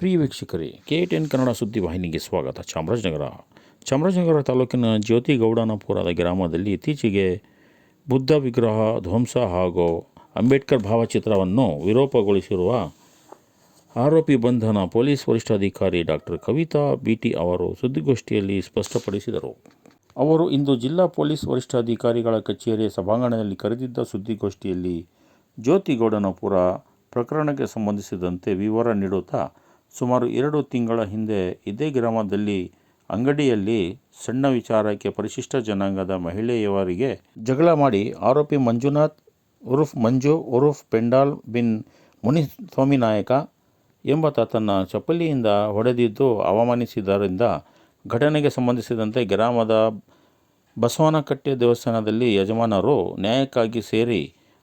ಪ್ರಿಯ ವೀಕ್ಷಕರೇ, K ten Kannada ಸುದ್ದಿ ವಾಹಿನಿಗೆ ಸ್ವಾಗತ. ಚಾಮರಾಜನಗರ. ಚಾಮರಾಜನಗರ ತಾಲೂಕಿನ ಜ್ಯೋತಿ ಗೌಡನಪುರದ ಗ್ರಾಮದಲ್ಲಿ ಇತ್ತೀಚೆಗೆ ಬುದ್ಧ ವಿಗ್ರಹ, ಧ್ವಂಸ ಹಾಗೂ ಅಂಬೇಡ್ಕರ್ ಭಾವಚಿತ್ರವನ್ನು ವಿರೂಪಗೊಳಿಸಿರುವ ಆರೋಪಿ ಬಂಧನ ಪೊಲೀಸ್ ವರಿಷ್ಠಾಧಿಕಾರಿ ಡಾಕ್ಟರ್ ಕವಿತಾ ಬಿಟಿ ಅವರು ಸುದ್ದಿಗೋಷ್ಠಿಯಲ್ಲಿ ಸ್ಪಷ್ಟಪಡಿಸಿದರು. ಅವರು ಇಂದು ಜಿಲ್ಲಾ ಪೊಲೀಸ್ ವರಿಷ್ಠಾಧಿಕಾರಿಗಳ ಕಚೇರಿಯ ಸಭಾಂಗಣದಲ್ಲಿ ಕರೆದಿದ್ದ ಸುದ್ದಿಗೋಷ್ಠಿಯಲ್ಲಿ ಜ್ಯೋತಿಗೌಡನಪುರ ಪ್ರಕರಣಕ್ಕೆ ಸಂಬಂಧಿಸಿದಂತೆ ವಿವರ ನೀಡುತ್ತಾ ಸುಮಾರು ಎರಡು ತಿಂಗಳ ಹಿಂದೆ ಇದೇ ಗ್ರಾಮದಲ್ಲಿ ಅಂಗಡಿಯಲ್ಲಿ ಸಣ್ಣ ವಿಚಾರಕ್ಕೆ ಪರಿಶಿಷ್ಟ ಜನಾಂಗದ ಮಹಿಳೆಯವರಿಗೆ ಜಗಳ ಮಾಡಿ ಆರೋಪಿ ಮಂಜುನಾಥ್ ಉರುಫ್ ಮಂಜು ಉರುಫ್ ಪೆಂಡಾಲ್ ಬಿನ್ ಮುನಿಸ್ವಾಮಿ ನಾಯಕ ಎಂಬಾತ ತನ್ನ ಚಪ್ಪಲಿಯಿಂದ ಹೊಡೆದಿದ್ದು ಅವಮಾನಿಸಿದ್ದರಿಂದ ಘಟನೆಗೆ ಸಂಬಂಧಿಸಿದಂತೆ ಗ್ರಾಮದ ಬಸವನಕಟ್ಟೆ ದೇವಸ್ಥಾನದಲ್ಲಿ ಯಜಮಾನರು ನ್ಯಾಯಕ್ಕಾಗಿ ಸೇರಿ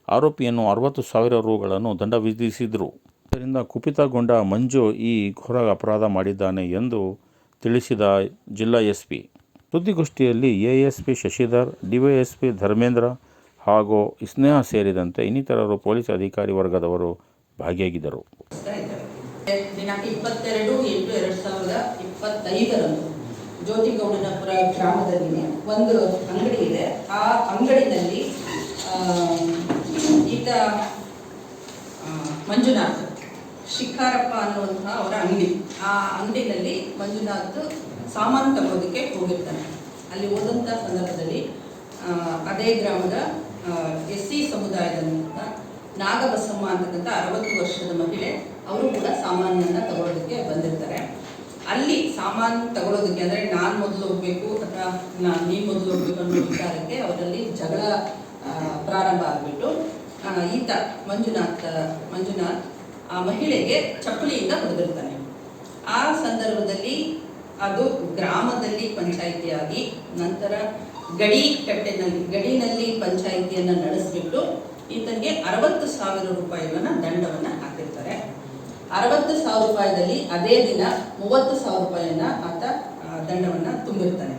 ಆರೋಪಿಯನ್ನು ಅರವತ್ತು ಸಾವಿರ ರುಗಳನ್ನು ದಂಡ ವಿಧಿಸಿದರು. ಇದರಿಂದ ಕುಪಿತಗೊಂಡ ಮಂಜು ಈ ಘೋರ ಅಪರಾಧ ಮಾಡಿದ್ದಾನೆ ಎಂದು ತಿಳಿಸಿದ ಜಿಲ್ಲಾ ಎಸ್ ಪಿ ಸುದ್ದಿಗೋಷ್ಠಿಯಲ್ಲಿ ಎಎಸ್ಪಿ ಶಶಿಧರ್, ಡಿವೈಎಸ್ಪಿ ಧರ್ಮೇಂದ್ರ ಹಾಗೂ ಸ್ನೇಹ ಸೇರಿದಂತೆ ಇನ್ನಿತರರು ಪೊಲೀಸ್ ಅಧಿಕಾರಿ ವರ್ಗದವರು ಭಾಗಿಯಾಗಿದ್ದರು. ದಿನಾಂಕ ಇಪ್ಪತ್ತೆರಡು ಎಂಟು ಎರಡು ಸಾವಿರದ ಇಪ್ಪತ್ತೈದರಂದು ಜ್ಯೋತಿಗೌಡನಪುರ ಗ್ರಾಮದಲ್ಲಿ ಒಂದು ಅಂಗಡಿ ಇದೆ. ಆ ಅಂಗಡಿನಲ್ಲಿ ಈತ ಮಂಜುನಾಥ್ ಶಿಕಾರಪ್ಪ ಅನ್ನುವಂತಹ ಅವರ ಅಂಗಡಿ. ಆ ಅಂಗಡಿನಲ್ಲಿ ಮಂಜುನಾಥ್ ಸಾಮಾನು ತಗೊಳ್ಳೋದಕ್ಕೆ ಹೋಗಿರ್ತಾನೆ. ಅಲ್ಲಿ ಹೋದಂಥ ಸಂದರ್ಭದಲ್ಲಿ ಅದೇ ಗ್ರಾಮದ ಎಸ್ ಸಿ ಸಮುದಾಯದ ನಾಗಬಸಮ್ಮ ಅಂತಕ್ಕಂಥ ಅರವತ್ತು ವರ್ಷದ ಮಹಿಳೆ, ಅವರು ಕೂಡ ಸಾಮಾನನ್ನು ತಗೊಳ್ಳೋದಕ್ಕೆ ಬಂದಿರ್ತಾರೆ. ಅಲ್ಲಿ ಸಾಮಾನು ತಗೊಳ್ಳೋದಕ್ಕೆ ಅಂದರೆ ನಾನು ಮೊದಲು ಹೋಗಬೇಕು ಅಥವಾ ನಾನು ನೀನು ಮೊದಲು ಹೋಗ್ಬೇಕು ಅನ್ನೋ ವಿಚಾರಕ್ಕೆ ಅವರಲ್ಲಿ ಜಗಳ ಪ್ರಾರಂಭ ಆಗಿಬಿಟ್ಟು ಈತ ಮಂಜುನಾಥ್ ಮಂಜುನಾಥ್ ಆ ಮಹಿಳೆಗೆ ಚಪ್ಪಲಿಯಿಂದ ಹೊಡೆದಿರ್ತಾನೆ ಆ ಸಂದರ್ಭದಲ್ಲಿ ಅದು ಗ್ರಾಮದಲ್ಲಿ ಪಂಚಾಯಿತಿಯಾಗಿ ನಂತರ ಗಡಿ ಕಟ್ಟೆನಲ್ಲಿ ಗಡಿನಲ್ಲಿ ಪಂಚಾಯಿತಿಯನ್ನು ನಡೆಸಿಬಿಟ್ಟು ಈತನಿಗೆ ಅರವತ್ತು ಸಾವಿರ ರೂಪಾಯಿಗಳನ್ನ ದಂಡವನ್ನು ಹಾಕಿರ್ತಾರೆ. ಅರವತ್ತು ಸಾವಿರ ರೂಪಾಯಿದಲ್ಲಿ ಅದೇ ದಿನ ಮೂವತ್ತು ಸಾವಿರ ರೂಪಾಯಿಯನ್ನ ಆತ ದಂಡವನ್ನ ತುಂಬಿರ್ತಾನೆ.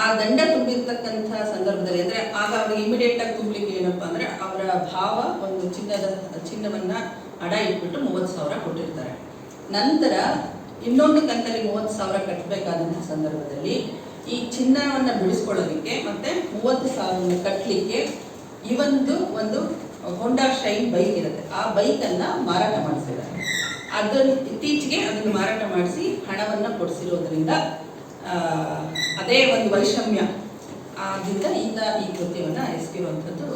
ಆ ದಂಡ ತುಂಬಿರ್ತಕ್ಕಂಥ ಸಂದರ್ಭದಲ್ಲಿ ಅಂದ್ರೆ ಆಗ ಅವ್ರಿಗೆ ಇಮಿಡಿಯೇಟ್ ಆಗಿ ತುಂಬಲಿಕ್ಕೆ ಏನಪ್ಪಾ ಅಂದ್ರೆ ಅವರ ಭಾವ ಒಂದು ಚಿನ್ನದ, ಚಿನ್ನವನ್ನ ಅಡ ಇಟ್ಬಿಟ್ಟು ಮೂವತ್ತು ಸಾವಿರ ಕೊಟ್ಟಿರ್ತಾರೆ. ನಂತರ ಇನ್ನೊಂದು ಕಂತಲ್ಲಿ ಮೂವತ್ತು ಸಾವಿರ ಕಟ್ಟಬೇಕಾದಂತಹ ಸಂದರ್ಭದಲ್ಲಿ ಈ ಚಿನ್ನವನ್ನು ಬಿಡಿಸ್ಕೊಳ್ಳೋದಕ್ಕೆ ಮತ್ತೆ ಮೂವತ್ತು ಸಾವಿರವನ್ನು ಕಟ್ಟಲಿಕ್ಕೆ ಇವೊಂದು ಒಂದು ಹೊಂಡಾ ಶೈನ್ ಬೈಕ್ ಇರುತ್ತೆ. ಆ ಬೈಕನ್ನು ಮಾರಾಟ ಮಾಡಿಸಿದ್ದಾರೆ ಅದನ್ನು ಇತ್ತೀಚೆಗೆ ಅದನ್ನು ಮಾರಾಟ ಮಾಡಿಸಿ ಹಣವನ್ನು ಕೊಡಿಸಿರೋದ್ರಿಂದ ಅದೇ ಒಂದು ವೈಷಮ್ಯ. ಆದ್ದರಿಂದ ಈತ ಈ ಕೃತ್ಯವನ್ನು ಎಸಗಿರುವಂಥದ್ದು